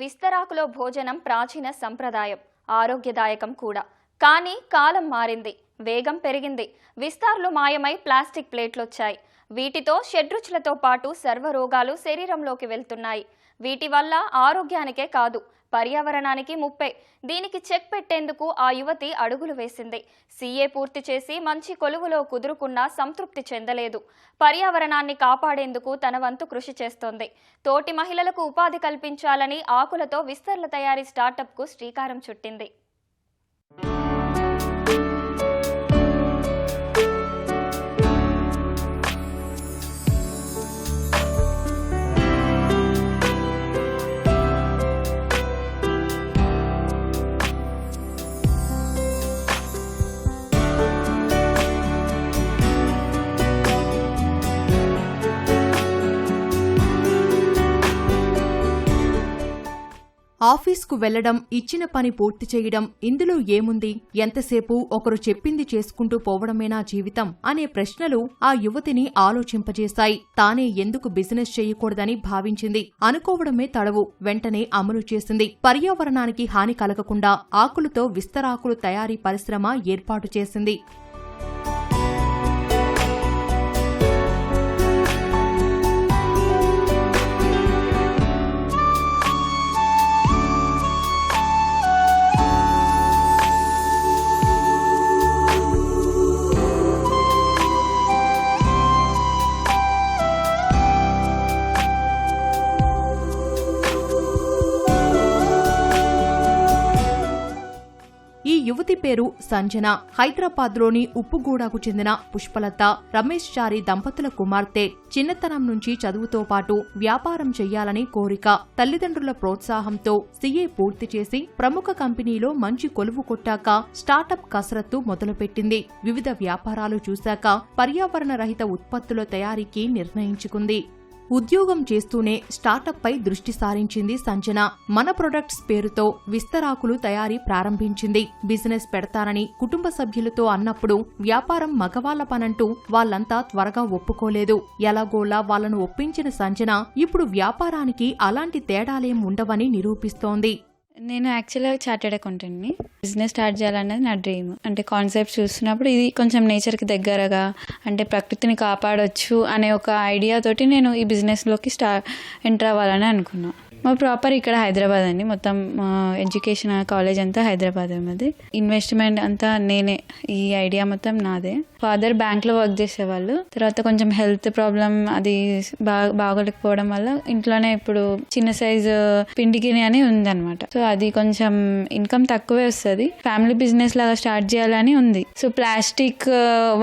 విస్తరాకులో భోజనం ప్రాచీన సంప్రదాయం ఆరోగ్యదాయకం కూడా. కానీ కాలం మారింది వేగం పెరిగింది. విస్తార్లు మాయమై ప్లాస్టిక్ ప్లేట్లొచ్చాయి. వీటితో షడ్రుచులతో పాటు సర్వరోగాలు శరీరంలోకి వెళ్తున్నాయి. వీటి వల్ల ఆరోగ్యానికే కాదు పర్యావరణానికి ముప్పై. దీనికి చెక్ పెట్టేందుకు ఆ యువతి అడుగులు వేసింది. సీఏ పూర్తి చేసి మంచి కొలువులో కుదురుకున్నా సంతృప్తి చెందలేదు. పర్యావరణాన్ని కాపాడేందుకు తన వంతు కృషి చేస్తోంది. తోటి మహిళలకు ఉపాధి కల్పించాలని ఆకులతో విస్తరణ తయారీ స్టార్టప్కు శ్రీకారం చుట్టింది. ఆఫీస్కు వెళ్ళడం ఇచ్చిన పని పూర్తి చేయడం ఇందులో ఏముంది? ఎంతసేపు ఒకరు చెప్పింది చేసుకుంటూ పోవడమేనా జీవితం? అనే ప్రశ్నలు ఆ యువతిని ఆలోచింపజేశాయి. తానే ఎందుకు బిజినెస్ చేయకూడదని భావించింది. అనుకోవడమే తడవు. వెంటనే అమలు చేసింది. పర్యావరణానికి హాని కలగకుండా ఆకులతో విస్తరాకులు తయారీ పరిశ్రమ ఏర్పాటు చేసింది. పేరు సంజన. హైదరాబాద్లోని ఉప్పుగూడకు చెందిన పుష్పలత రమేష్ చారి దంపతుల కుమార్తె. చిన్నతనం నుంచి చదువుతో పాటు వ్యాపారం చెయ్యాలని కోరిక. తల్లిదండ్రుల ప్రోత్సాహంతో సీఏ పూర్తి చేసి ప్రముఖ కంపెనీలో మంచి కొలువు కొట్టాక స్టార్టప్ కసరత్తు మొదలుపెట్టింది. వివిధ వ్యాపారాలు చూశాక పర్యావరణ రహిత ఉత్పత్తుల తయారీకి నిర్ణయించుకుంది. ఉద్యోగం చేస్తూనే స్టార్టప్ పై దృష్టి సారించింది సంజన. మన ప్రొడక్ట్స్ పేరుతో విస్తరాకులు తయారీ ప్రారంభించింది. బిజినెస్ పెడతానని కుటుంబ సభ్యులతో అన్నప్పుడు వ్యాపారం మగవాళ్ళ పనంటూ వాళ్ళంతా త్వరగా ఒప్పుకోలేదు. ఎలాగోలా వాళ్ళను ఒప్పించిన సంజన ఇప్పుడు వ్యాపారానికి అలాంటి తేడాలేం ఉండవని నిరూపిస్తోంది. నేను యాక్చువల్గా చార్టెడ్ అకౌంటెంట్ని బిజినెస్ స్టార్ట్ చేయాలనేది నా డ్రీమ్ అంటే కాన్సెప్ట్ చూస్తున్నప్పుడు ఇది కొంచెం నేచర్కి దగ్గరగా అంటే ప్రకృతిని కాపాడొచ్చు అనే ఒక ఐడియా తోటి నేను ఈ బిజినెస్లోకి స్టార్ ఎంటర్ అవ్వాలని అనుకున్నాను మా ప్రాపర్ ఇక్కడ హైదరాబాద్ అండి. మొత్తం ఎడ్యుకేషన్ కాలేజ్ అంతా హైదరాబాద్ మాది. ఇన్వెస్ట్మెంట్ అంతా నేనే ఈ ఐడియా మొత్తం నాదే. ఫాదర్ బ్యాంక్లో వర్క్ చేసేవాళ్ళు. తర్వాత కొంచెం హెల్త్ ప్రాబ్లం అది బాగా బాగోలేకపోవడం వల్ల ఇంట్లోనే ఇప్పుడు చిన్న సైజు పిండికిని అని ఉందన్నమాట. సో అది కొంచెం ఇన్కమ్ తక్కువే వస్తుంది. ఫ్యామిలీ బిజినెస్ లాగా స్టార్ట్ చేయాలని ఉంది. సో ప్లాస్టిక్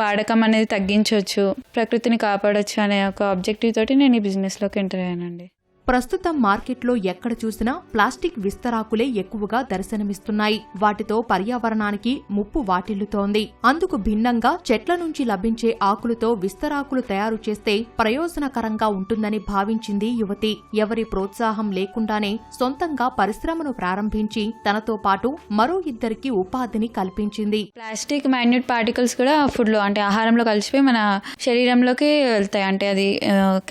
వాడకం అనేది తగ్గించవచ్చు ప్రకృతిని కాపాడొచ్చు అనే ఒక ఆబ్జెక్టివ్ తోటి నేను ఈ బిజినెస్లోకి ఎంటర్ అయ్యానండి. ప్రస్తుతం మార్కెట్లో ఎక్కడ చూసినా ప్లాస్టిక్ విస్తరాకులే ఎక్కువగా దర్శనమిస్తున్నాయి. వాటితో పర్యావరణానికి ముప్పు వాటిల్లుతోంది. అందుకు భిన్నంగా చెట్ల నుంచి లభించే ఆకులతో విస్తరాకులు తయారు చేస్తే ప్రయోజనకరంగా ఉంటుందని భావించింది యువతి. ఎవరి ప్రోత్సాహం లేకుండానే సొంతంగా పరిశ్రమను ప్రారంభించి తనతో పాటు మరో ఇద్దరికి ఉపాధిని కల్పించింది. ప్లాస్టిక్ మైన్యూట్ పార్టికల్స్ కూడా ఫుడ్లో అంటే ఆహారంలో కలిసిపోయి మన శరీరంలోకి వెళ్తాయి. అంటే అది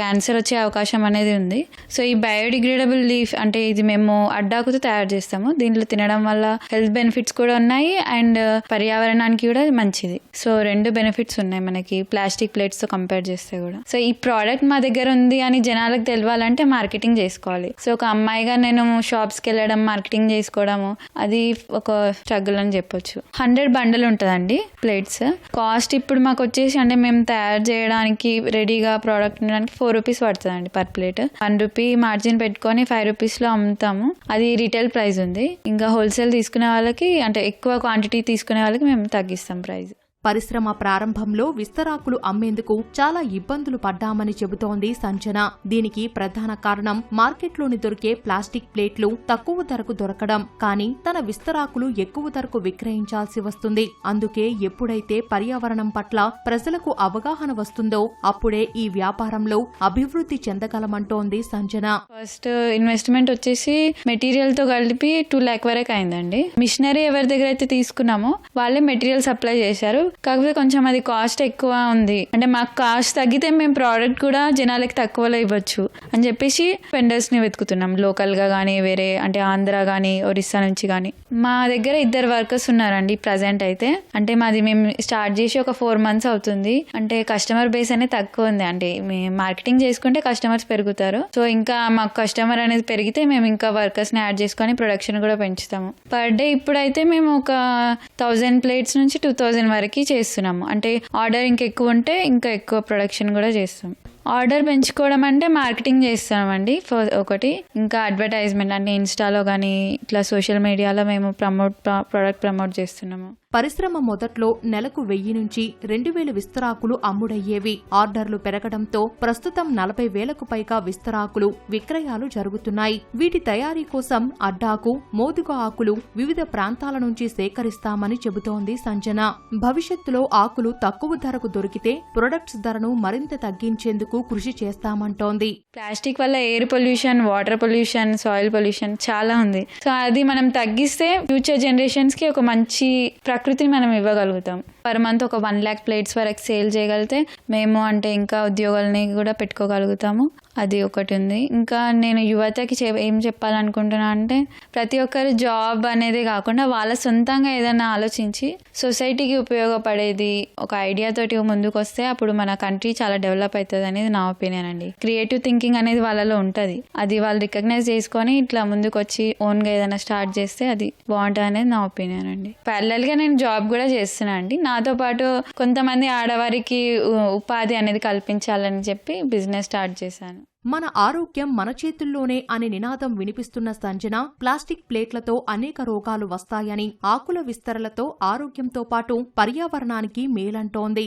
క్యాన్సర్ వచ్చే అవకాశం అనేది ఉంది. సో ఈ బయోడిగ్రేడబుల్ లీఫ్ అంటే ఇది మేము అడ్డాకుతో తయారు చేస్తాము. దీంట్లో తినడం వల్ల హెల్త్ బెనిఫిట్స్ కూడా ఉన్నాయి అండ్ uh, పర్యావరణానికి కూడా మంచిది. సో రెండు బెనిఫిట్స్ ఉన్నాయి మనకి ప్లాస్టిక్ ప్లేట్స్తో కంపేర్ చేస్తే కూడా. సో ఈ ప్రోడక్ట్ మా దగ్గర ఉంది అని జనాలకు తెలియాలంటే మార్కెటింగ్ చేసుకోవాలి. సో ఒక అమ్మాయిగా నేను షాప్స్కి వెళ్ళడం మార్కెటింగ్ చేసుకోవడము అది ఒక స్ట్రగుల్ అని చెప్పొచ్చు. హండ్రెడ్ బండల్ ఉంటుందండి ప్లేట్స్ కాస్ట్ ఇప్పుడు మాకు వచ్చేసి అంటే మేము తయారు చేయడానికి రెడీగా ప్రోడక్ట్ ఉండడానికి ఫోర్ రూపీస్ పడుతుందండి per plate one rupee margin పెట్టుకొని ఫైవ్ రూపీస్లో అమ్ముతాము. అది రీటైల్ ప్రైస్ ఉంది. ఇంకా హోల్సేల్ తీసుకునే వాళ్ళకి అంటే ఎక్కువ క్వాంటిటీ తీసుకునే వాళ్ళకి మేము తగ్గిస్తాం ప్రైస్ పరిశ్రమ ప్రారంభంలో విస్తరాకులు అమ్మేందుకు చాలా ఇబ్బందులు పడ్డామని చెబుతోంది సంజన దీనికి ప్రధాన కారణం మార్కెట్లోని దొరికే ప్లాస్టిక్ ప్లేట్లు తక్కువ ధరకు దొరకడం. కానీ తన విస్తరాకులు ఎక్కువ ధరకు విక్రయించాల్సి వస్తుంది. అందుకే ఎప్పుడైతే పర్యావరణం పట్ల ప్రజలకు అవగాహన వస్తుందో అప్పుడే ఈ వ్యాపారంలో అభివృద్ధి చెందగలమంటోంది సంజన ఫస్ట్ ఇన్వెస్ట్మెంట్ వచ్చేసి మెటీరియల్తో కలిపి టూ ల్యాక్ వరకు అయిందండి. మిషనరీ ఎవరి దగ్గర అయితే తీసుకున్నామో వాళ్ళే మెటీరియల్ సప్లై చేశారు. కాకపోతే కొంచెం అది కాస్ట్ ఎక్కువ ఉంది. అంటే మాకు కాస్ట్ తగ్గితే మేము ప్రోడక్ట్ కూడా జనాలకి తక్కువలో ఇవ్వచ్చు అని చెప్పేసి వెండర్స్ని వెతుకుతున్నాం. లోకల్గా కానీ వేరే అంటే ఆంధ్ర కానీ ఒరిస్సా నుంచి కానీ మా దగ్గర ఇద్దరు వర్కర్స్ ఉన్నారండి ప్రజెంట్ అయితే. అంటే మాది మేము స్టార్ట్ చేసి ఒక ఫోర్ మంత్స్ అవుతుంది. అంటే కస్టమర్ బేస్ అనేది తక్కువ ఉంది. అంటే మార్కెటింగ్ చేసుకుంటే కస్టమర్స్ పెరుగుతారు. సో ఇంకా మాకు కస్టమర్ అనేది పెరిగితే మేము ఇంకా వర్కర్స్ని యాడ్ చేసుకొని ప్రొడక్షన్ కూడా పెంచుతాము. పర్ డే ఇప్పుడైతే మేము ఒక థౌజండ్ ప్లేట్స్ నుంచి టూ థౌజండ్ వరకు చేస్తున్నాము. అంటే ఆర్డర్ ఇంకా ఎక్కువ ఉంటే ఇంకా ఎక్కువ ప్రొడక్షన్ కూడా చేస్తాం. ఆర్డర్ పెంచుకోవడం అంటే మార్కెటింగ్ చేస్తామండి ఒకటి ఇంకా అడ్వర్టైజ్మెంట్ అంటే ఇన్స్టాలో కానీ ఇట్లా సోషల్ మీడియాలో మేము ప్రమోట్ ప్రోడక్ట్ ప్రమోట్ చేస్తున్నాము. పరిశ్రమ మొదట్లో నెలకు వెయ్యి నుంచి రెండు వేల విస్తరాకులు అమ్ముడయ్యేవి. ఆర్డర్లు పెరగడంతో ప్రస్తుతం నలభై వేలకు పైగా విస్తరాకులు విక్రయాలు జరుగుతున్నాయి. వీటి తయారీ కోసం అడ్డాకు మోదుగ ఆకులు వివిధ ప్రాంతాల నుంచి సేకరిస్తామని చెబుతోంది సంజన. భవిష్యత్తులో ఆకులు తక్కువ ధరకు దొరికితే ప్రొడక్ట్స్ ధరను మరింత తగ్గించేందుకు కృషి చేస్తామంటోంది. ప్లాస్టిక్ వల్ల air pollution water pollution soil pollution చాలా ఉంది. సో అది మనం తగ్గిస్తే ఫ్యూచర్ జనరేషన్స్కి ఒక మంచి ప్రకృతిని మనం ఇవ్వగలుగుతాం. పర్ మంత్ ఒక వన్ ల్యాక్ ప్లేట్స్ వరకు సేల్ చేయగలిగితే మేము అంటే ఇంకా ఉద్యోగాలని కూడా పెట్టుకోగలుగుతాము. అది ఒకటి ఉంది. ఇంకా నేను యువతకి చె ఏం చెప్పాలనుకుంటున్నా అంటే ప్రతి ఒక్కరు జాబ్ అనేది కాకుండా వాళ్ళ సొంతంగా ఏదైనా ఆలోచించి సొసైటీకి ఉపయోగపడేది ఒక ఐడియా తోటి ముందుకు వస్తే అప్పుడు మన కంట్రీ చాలా డెవలప్ అవుతుంది అనేది నా ఒపీనియన్ అండి. క్రియేటివ్ థింకింగ్ అనేది వాళ్ళలో ఉంటుంది. అది వాళ్ళు రికగ్నైజ్ చేసుకొని ఇట్లా ముందుకు వచ్చి ఓన్గా ఏదైనా స్టార్ట్ చేస్తే అది బాగుంటుంది అనేది నా ఒపీనియన్ అండి. ప్యారలల్గా నేను జాబ్ కూడా చేస్తున్నా అండి. నాతో పాటు కొంతమంది ఆడవారికి ఉపాధి అనేది కల్పించాలని చెప్పి బిజినెస్ స్టార్ట్ చేశాను. మన ఆరోగ్యం మన చేతుల్లోనే అనే నినాదం వినిపిస్తున్న సంజన ప్లాస్టిక్ ప్లేట్లతో అనేక రోగాలు వస్తాయని ఆకుల విస్తరలతో ఆరోగ్యంతో పాటు పర్యావరణానికి మేలంటోంది.